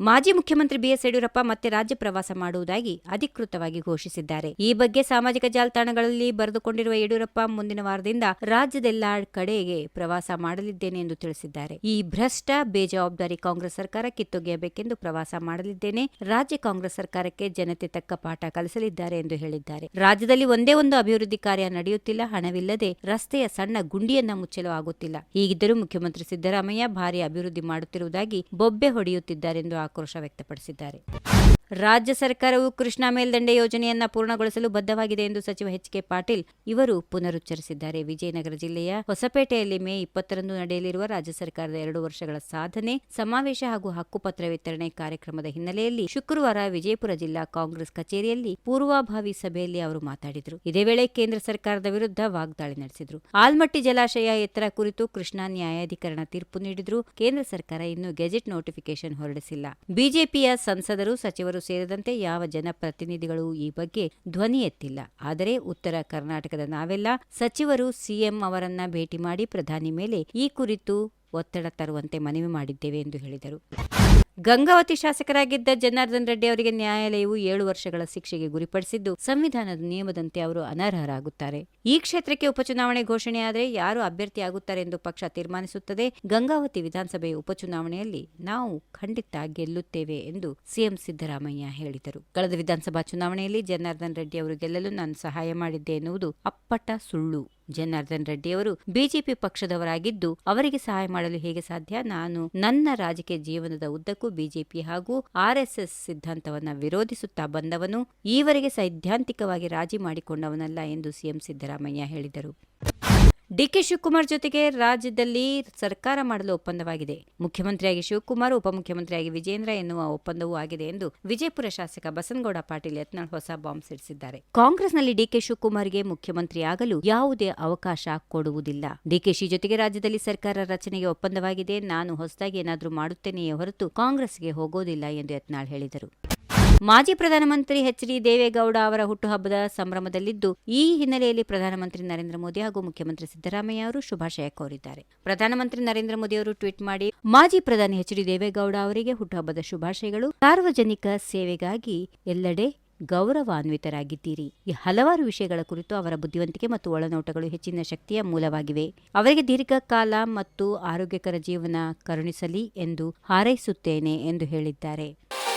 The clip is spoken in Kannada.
ಮಾಜಿ ಮುಖ್ಯಮಂತ್ರಿ ಬಿಎಸ್ ಯಡಿಯೂರಪ್ಪ ಮತ್ತೆ ರಾಜ್ಯ ಪ್ರವಾಸ ಮಾಡುವುದಾಗಿ ಅಧಿಕೃತವಾಗಿ ಘೋಷಿಸಿದ್ದಾರೆ. ಈ ಬಗ್ಗೆ ಸಾಮಾಜಿಕ ಜಾಲತಾಣಗಳಲ್ಲಿ ಬರೆದುಕೊಂಡಿರುವ ಯಡಿಯೂರಪ್ಪ, ಮುಂದಿನ ವಾರದಿಂದ ರಾಜ್ಯದೆಲ್ಲ ಕಡೆಗೆ ಪ್ರವಾಸ ಮಾಡಲಿದ್ದೇನೆ ಎಂದು ತಿಳಿಸಿದ್ದಾರೆ. ಈ ಭ್ರಷ್ಟ, ಬೇಜವಾಬ್ದಾರಿ ಕಾಂಗ್ರೆಸ್ ಸರ್ಕಾರ ಕಿತ್ತೊಗೆಯಬೇಕೆಂದು ಪ್ರವಾಸ ಮಾಡಲಿದ್ದೇನೆ. ರಾಜ್ಯ ಕಾಂಗ್ರೆಸ್ ಸರ್ಕಾರಕ್ಕೆ ಜನತೆ ತಕ್ಕ ಪಾಠ ಕಲಿಸಲಿದ್ದಾರೆ ಎಂದು ಹೇಳಿದ್ದಾರೆ. ರಾಜ್ಯದಲ್ಲಿ ಒಂದೇ ಒಂದು ಅಭಿವೃದ್ಧಿ ಕಾರ್ಯ ನಡೆಯುತ್ತಿಲ್ಲ. ಹಣವಿಲ್ಲದೆ ರಸ್ತೆಯ ಸಣ್ಣ ಗುಂಡಿಯನ್ನ ಮುಚ್ಚಲು ಆಗುತ್ತಿಲ್ಲ. ಈಗಿದ್ದರೂ ಮುಖ್ಯಮಂತ್ರಿ ಸಿದ್ದರಾಮಯ್ಯ ಭಾರಿ ಅಭಿವೃದ್ಧಿ ಮಾಡುತ್ತಿರುವುದಾಗಿ ಬೊಬ್ಬೆ ಹೊಡೆಯುತ್ತಿದ್ದಾರೆಂದು ಆಕ್ರೋಶ ವ್ಯಕ್ತಪಡಿಸಿದ್ದಾರೆ. ರಾಜ್ಯ ಸರ್ಕಾರವು ಕೃಷ್ಣಾ ಮೇಲ್ದಂಡೆ ಯೋಜನೆಯನ್ನ ಪೂರ್ಣಗೊಳಿಸಲು ಬದ್ಧವಾಗಿದೆ ಎಂದು ಸಚಿವ ಎಚ್ ಕೆ ಪಾಟೀಲ್ ಇವರು ಪುನರುಚ್ಚರಿಸಿದ್ದಾರೆ. ವಿಜಯನಗರ ಜಿಲ್ಲೆಯ ಹೊಸಪೇಟೆಯಲ್ಲಿ ಮೇ ಇಪ್ಪತ್ತರಂದು ನಡೆಯಲಿರುವ ರಾಜ್ಯ ಸರ್ಕಾರದ ಎರಡು ವರ್ಷಗಳ ಸಾಧನೆ, ಸಮಾವೇಶ ಹಾಗೂ ಹಕ್ಕುಪತ್ರ ವಿತರಣೆ ಕಾರ್ಯಕ್ರಮದ ಹಿನ್ನೆಲೆಯಲ್ಲಿ ಶುಕ್ರವಾರ ವಿಜಯಪುರ ಜಿಲ್ಲಾ ಕಾಂಗ್ರೆಸ್ ಕಚೇರಿಯಲ್ಲಿ ಪೂರ್ವಭಾವಿ ಸಭೆಯಲ್ಲಿ ಅವರು ಮಾತಾಡಿದರು. ಇದೇ ವೇಳೆ ಕೇಂದ್ರ ಸರ್ಕಾರದ ವಿರುದ್ಧ ವಾಗ್ದಾಳಿ ನಡೆಸಿದರು. ಆಲ್ಮಟ್ಟಿ ಜಲಾಶಯ ಎತ್ತರ ಕುರಿತು ಕೃಷ್ಣಾ ನ್ಯಾಯಾಧಿಕರಣ ತೀರ್ಪು ನೀಡಿದ್ರು. ಕೇಂದ್ರ ಸರ್ಕಾರ ಇನ್ನೂ ಗೆಜೆಟ್ ನೋಟಿಫಿಕೇಶನ್ ಹೊರಡಿಸಿಲ್ಲ. ಬಿಜೆಪಿಯ ಸಂಸದರು, ಸಚಿವರು ಸೇರಿದಂತೆ ಯಾವ ಜನಪ್ರತಿನಿಧಿಗಳು ಈ ಬಗ್ಗೆ ಧ್ವನಿ ಎತ್ತಿಲ್ಲ. ಆದರೆ ಉತ್ತರ ಕರ್ನಾಟಕದ ನಾವೆಲ್ಲ ಸಚಿವರು ಸಿಎಂ ಅವರನ್ನ ಭೇಟಿ ಮಾಡಿ ಪ್ರಧಾನಿ ಮೇಲೆ ಈ ಕುರಿತು ಒತ್ತಡ ತರುವಂತೆ ಮನವಿ ಮಾಡಿದ್ದೇವೆ ಎಂದು ಹೇಳಿದರು. ಗಂಗಾವತಿ ಶಾಸಕರಾಗಿದ್ದ ಜನಾರ್ದನ್ ರೆಡ್ಡಿ ಅವರಿಗೆ ನ್ಯಾಯಾಲಯವು ಏಳು ವರ್ಷಗಳ ಶಿಕ್ಷೆಗೆ ಗುರಿಪಡಿಸಿದ್ದು, ಸಂವಿಧಾನದ ನಿಯಮದಂತೆ ಅವರು ಅನರ್ಹರಾಗುತ್ತಾರೆ. ಈ ಕ್ಷೇತ್ರಕ್ಕೆ ಉಪಚುನಾವಣೆ ಘೋಷಣೆಯಾದರೆ ಯಾರು ಅಭ್ಯರ್ಥಿಯಾಗುತ್ತಾರೆ ಎಂದು ಪಕ್ಷ ತೀರ್ಮಾನಿಸುತ್ತದೆ. ಗಂಗಾವತಿ ವಿಧಾನಸಭೆ ಉಪಚುನಾವಣೆಯಲ್ಲಿ ನಾವು ಖಂಡಿತ ಗೆಲ್ಲುತ್ತೇವೆ ಎಂದು ಸಿಎಂ ಸಿದ್ದರಾಮಯ್ಯ ಹೇಳಿದರು. ಕಳೆದ ವಿಧಾನಸಭಾ ಚುನಾವಣೆಯಲ್ಲಿ ಜನಾರ್ದನ್ ರೆಡ್ಡಿ ಅವರು ಗೆಲ್ಲಲು ನಾನು ಸಹಾಯ ಮಾಡಿದ್ದೆ ಎನ್ನುವುದು ಅಪ್ಪಟ ಸುಳ್ಳು. ಜನಾರ್ದನ್ ರೆಡ್ಡಿಯವರು ಬಿಜೆಪಿ ಪಕ್ಷದವರಾಗಿದ್ದು ಅವರಿಗೆ ಸಹಾಯ ಮಾಡಲು ಹೇಗೆ ಸಾಧ್ಯ? ನಾನು ನನ್ನ ರಾಜಕೀಯ ಜೀವನದ ಉದ್ದಕ್ಕೂ ಬಿಜೆಪಿ ಹಾಗೂ ಆರ್ಎಸ್ಎಸ್ ಸಿದ್ಧಾಂತವನ್ನ ವಿರೋಧಿಸುತ್ತಾ ಬಂದವನು, ಈವರೆಗೆ ಸೈದ್ಧಾಂತಿಕವಾಗಿ ರಾಜಿ ಮಾಡಿಕೊಂಡವನಲ್ಲ ಎಂದು ಸಿಎಂ ಸಿದ್ದರಾಮಯ್ಯ ಹೇಳಿದರು. ಡಿಕೆ ಶಿವಕುಮಾರ್ ಜೊತೆಗೆ ರಾಜ್ಯದಲ್ಲಿ ಸರ್ಕಾರ ಮಾಡಲು ಒಪ್ಪಂದವಾಗಿದೆ. ಮುಖ್ಯಮಂತ್ರಿಯಾಗಿ ಶಿವಕುಮಾರ್, ಉಪಮುಖ್ಯಮಂತ್ರಿಯಾಗಿ ವಿಜೇಂದ್ರ ಎನ್ನುವ ಒಪ್ಪಂದವೂ ಆಗಿದೆ ಎಂದು ವಿಜಯಪುರ ಶಾಸಕ ಬಸನಗೌಡ ಪಾಟೀಲ್ ಯತ್ನಾಳ್ ಹೊಸ ಬಾಂಬ್ ಸಿಡಿಸಿದ್ದಾರೆ. ಕಾಂಗ್ರೆಸ್ನಲ್ಲಿ ಡಿಕೆ ಶಿವಕುಮಾರ್ಗೆ ಮುಖ್ಯಮಂತ್ರಿಯಾಗಲು ಯಾವುದೇ ಅವಕಾಶ ಕೊಡುವುದಿಲ್ಲ. ಡಿಕೆಶಿ ಜೊತೆಗೆ ರಾಜ್ಯದಲ್ಲಿ ಸರ್ಕಾರ ರಚನೆಗೆ ಒಪ್ಪಂದವಾಗಿದೆ. ನಾನು ಹೊಸದಾಗಿ ಏನಾದರೂ ಮಾಡುತ್ತೇನೆಯೇ ಹೊರತು ಕಾಂಗ್ರೆಸ್ಗೆ ಹೋಗೋದಿಲ್ಲ ಎಂದು ಯತ್ನಾಳ್ ಹೇಳಿದರು. ಮಾಜಿ ಪ್ರಧಾನಮಂತ್ರಿ ಎಚ್ ಡಿ ದೇವೇಗೌಡ ಅವರ ಹುಟ್ಟುಹಬ್ಬದ ಸಂಭ್ರಮದಲ್ಲಿದ್ದು, ಈ ಹಿನ್ನೆಲೆಯಲ್ಲಿ ಪ್ರಧಾನಮಂತ್ರಿ ನರೇಂದ್ರ ಮೋದಿ ಹಾಗೂ ಮುಖ್ಯಮಂತ್ರಿ ಸಿದ್ದರಾಮಯ್ಯ ಅವರು ಶುಭಾಶಯ ಕೋರಿದ್ದಾರೆ. ಪ್ರಧಾನಮಂತ್ರಿ ನರೇಂದ್ರ ಮೋದಿ ಅವರು ಟ್ವೀಟ್ ಮಾಡಿ, ಮಾಜಿ ಪ್ರಧಾನಿ ಎಚ್ ಡಿ ದೇವೇಗೌಡ ಅವರಿಗೆ ಹುಟ್ಟುಹಬ್ಬದ ಶುಭಾಶಯಗಳು. ಸಾರ್ವಜನಿಕ ಸೇವೆಗಾಗಿ ಎಲ್ಲೆಡೆ ಗೌರವಾನ್ವಿತರಾಗಿದ್ದೀರಿ. ಈ ಹಲವಾರು ವಿಷಯಗಳ ಕುರಿತು ಅವರ ಬುದ್ಧಿವಂತಿಕೆ ಮತ್ತು ಒಳನೋಟಗಳು ಹೆಚ್ಚಿನ ಶಕ್ತಿಯ ಮೂಲವಾಗಿವೆ. ಅವರಿಗೆ ದೀರ್ಘಕಾಲ ಮತ್ತು ಆರೋಗ್ಯಕರ ಜೀವನ ಕರುಣಿಸಲಿ ಎಂದು ಹಾರೈಸುತ್ತೇನೆ ಎಂದು ಹೇಳಿದ್ದಾರೆ.